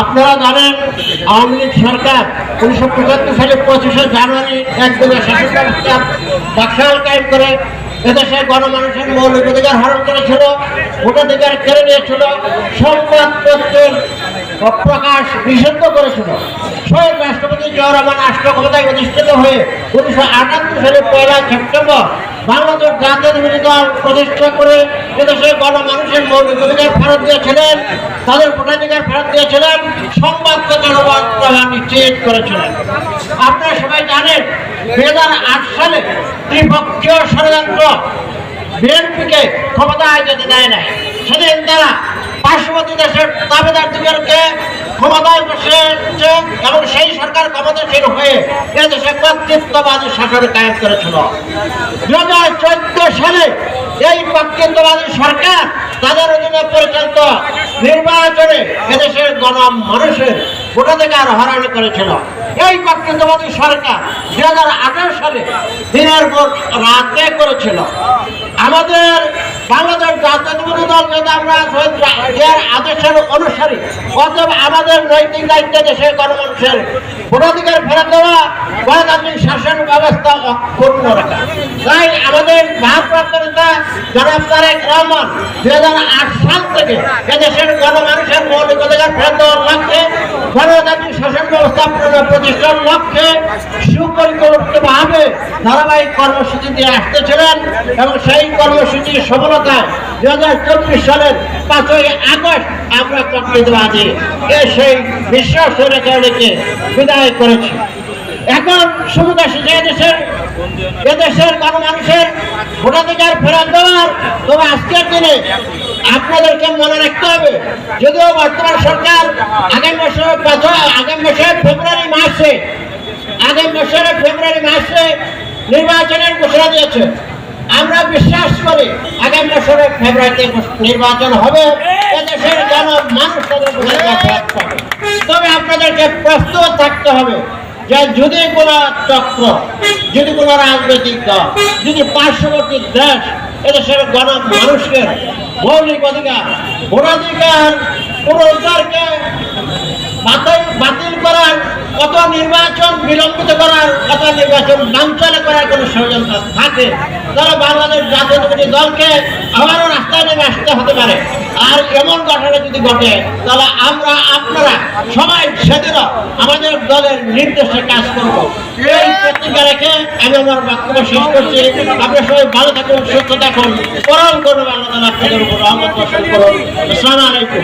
আপনারা জানেন, আওয়ামী লীগ সরকার উনিশশো পঁচাত্তর সালে পঁচিশে জানুয়ারি একদিনের শাসন ব্যবস্থা বাকশাল কায়েম করে এদেশের গণমানুষের মৌলিক অধিকার হরণ করেছিল, ভোটাধিকার কেড়ে নিয়েছিল, সংবাদপত্রের প্রকাশ নিষিদ্ধ করেছিল। শহীদ রাষ্ট্রপতি জিয়া রহমান রাষ্ট্র ক্ষমতায় অধিষ্ঠিত হয়ে উনিশশো আটাত্তর সালে পয়লা সেপ্টেম্বর বাংলাদেশ জাতীয় দল প্রতিষ্ঠা করে এদেশের গণমানুষের মৌলিক অধিকার ফেরত দিয়েছিলেন, তাদের ভোটাধিকার ফেরত দিয়েছিলেন, সংবাদ প্রমাণ নিশ্চিত করেছিলেন। আপনারা সবাই জানেন দু হাজার আট সালে ত্রিপক্ষীয় ষড়যন্ত্র বিএনপিকে ক্ষমতায় যেতে দেয় নাই। সেদিন তারা পার্শ্ববর্তী দেশের দাবিদারদিগরকে ক্ষমতায় বসেছে এবং সেই সরকার ক্ষমতাশীল হয়ে এদেশে কর্তৃত্ববাদী শাসন কায়েম করেছিল। দু হাজার চোদ্দ সালে এই কর্তৃত্ববাদী সরকার তাদের অধীনে পরিচালিত নির্বাচনে এদেশের গণ মানুষের ভোটাধিকার হরণ করেছিল। এই কর্তৃত্ববাদী সরকার দুই হাজার আঠারো সালে দিনের পর রাতে করেছিল। আমাদের বাংলাদেশ দল যদি আমরা শহীদ রা- এর আদর্শের অনুসারী। অতএব আমাদের নৈতিক দায়িত্ব দেশের গণমানুষের ভোটাধিকার ফেরত দেওয়া, গণতান্ত্রিক শাসন ব্যবস্থা অক্ষুণ্ণ রাখা। তাই আমাদের ভারপ্রাপ্ত নেতা জনাব তারেক রহমান দুই হাজার আট সাল থেকে এদেশের গণমানুষের মৌলিক অধিকার ফেরত দেওয়ার লক্ষ্যে, গণতান্ত্রিক শাসন ব্যবস্থা প্রতিষ্ঠার লক্ষ্যে সুপরিকল্পিতভাবে ধারাবাহিক কর্মসূচি দিয়ে আসতেছিলেন এবং সেই কর্মসূচির সফলতায় দু হাজার চব্বিশ সালের পাঁচই আগস্ট আমরা প্রকৃতবাদী এ সেই বিশ্বাস রেখে রেখে বিদায় করেছি। এখন সুবিধা শিখে দেশের এদেশের গণমানুষের ভোটাধিকার ফেরত দেওয়ার, তবে আজকের দিনে আপনাদেরকে মনে রাখতে হবে, যদিও বর্তমান সরকার আগামী বছর আগামী বছর ফেব্রুয়ারি মাসে আগামী বছরের ফেব্রুয়ারি মাসে নির্বাচনের ঘোষণা দিয়েছে। আমরা বিশ্বাস করি আগামী বছরের ফেব্রুয়ারিতে নির্বাচন হবে এদেশের জন মানুষ। তবে আপনাদেরকে প্রস্তুত থাকতে হবে যে যদি কোনো চক্র, যদি কোনো রাজনৈতিক দল, যদি পার্শ্ববর্তী দেশ এদেশের গণ মানুষকে মৌলিক অধিকার, ভোটাধিকার, পুনরুদ্ধারকে বাতিল বাতিল করার কত নির্বাচন বিলম্বিত করার কত নির্বাচন বাঞ্চালে করার কোনো ষড়যন্ত্র থাকে তাহলে বাংলাদেশ জাতীয়তাবাদী দলকে আবারও রাস্তায় নেমে আসতে হতে পারে। আর এমন ঘটনা যদি ঘটে, তাহলে আমরা আপনারা সবাই সেদিনও আমাদের দলের নির্দেশে কাজ করব। এই প্রতিজ্ঞা রেখে আমি আমার বক্তব্য শেষ করছি। আপনারা সবাই ভালো থাকুন, সুস্থ থাকুন। পরম করুন আল্লাহ আপনাদের উপর রহমত বর্ষণ করুন। আসসালামু আলাইকুম।